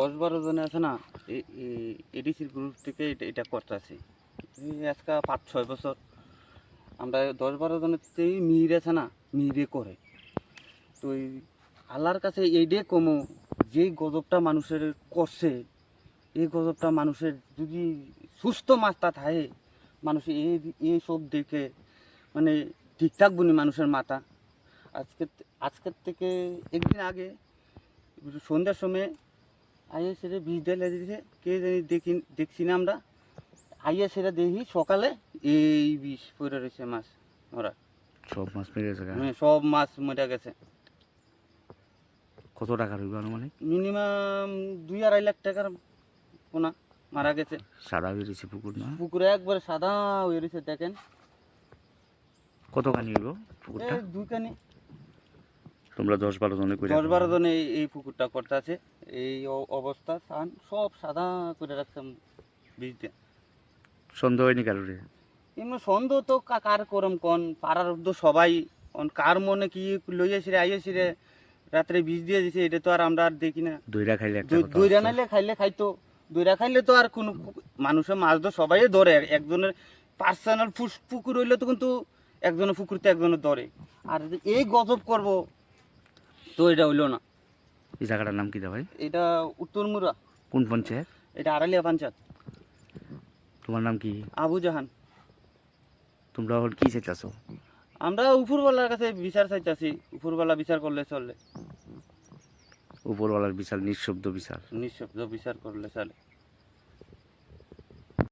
দশ বারো জনে আছে না এডিসির গ্রুপ থেকে এটা করতেছে। আজকে পাঁচ, ছয় বছর। আমরা দশ বারো জনের থেকেই মির আছে না মিহিরে করে। তো এই আল্লাহর কাছে এইটাই কমো যে গজবটা মানুষের করছে, এই গজবটা মানুষের যদি সুস্থ মাথা থাকে, মানুষ এই এই সব দেখে মানে ঠিক থাকব মানুষের মাথা। আজকে, আজকের থেকে একদিন আগে, সন্ধ্যার সময় আইয়ে সেটা বীজ ঢেলে দিয়েছে কে জানি দেখি দেখছি না আমরা। আইয়ে সেটা দেখি সকালে এই বিষ পড়ে রয়েছে মাছ মরা সব মাছ মেরে গেছে। মানে সব মাছ মরে গেছে। কত টাকা রইব আনুমানিক? মিনিমাম দুই আড়াই লাখ টাকার পোনা মারা গেছে। সাদা বেরিয়েছে পুকুর না? পুকুরে একবারে সাদা হয়ে রয়েছে দেখেন। কতখানি হইব পুকুরটা? এই দুইখানি। তোমরা দশ বারো জনে করে দশ বারো জন এই পুকুরটা করতে আছে। এই অবস্থা সান সব সাদা করে রাখতাম বীজটা সন্দেহ হয়নি কারোরে? এমনি সন্দেহ তো কার করম কোন? পাড়ার তো সবাই। কার মনে কি লইয়াছি রে আইয়াছি রে রাত্রে বীজ দিয়ে দিছে এটা তো আর আমরা আর দেখি না। দইরা খাইলে দইরা নাইলে খাইলে খাইতো। দইরা খাইলে তো আর কোনো মানুষের মাছ তো সবাই ধরে। একজনের পার্সোনাল পুকুর হইলে তো কিন্তু একজনের পুকুরতে একজনের ধরে। আর এই গজব করব তো এটা হইল না। এই জায়গাটার নাম কি দা ভাই? এটা উত্তরমুরা কোন পঞ্চায়েত? এটা আড়ালিয়া পঞ্চায়েত। তোমার নাম কি? আবু জাহান। তোমরা হল কি চাইতেছো? আমরা উপরওয়ালার কাছে বিচার চাইতেছি। উপরওয়ালা বিচার করলে চলে। উপরওয়ালার বিচার নিঃশব্দ বিচার। নিঃশব্দ বিচার করলে চলে।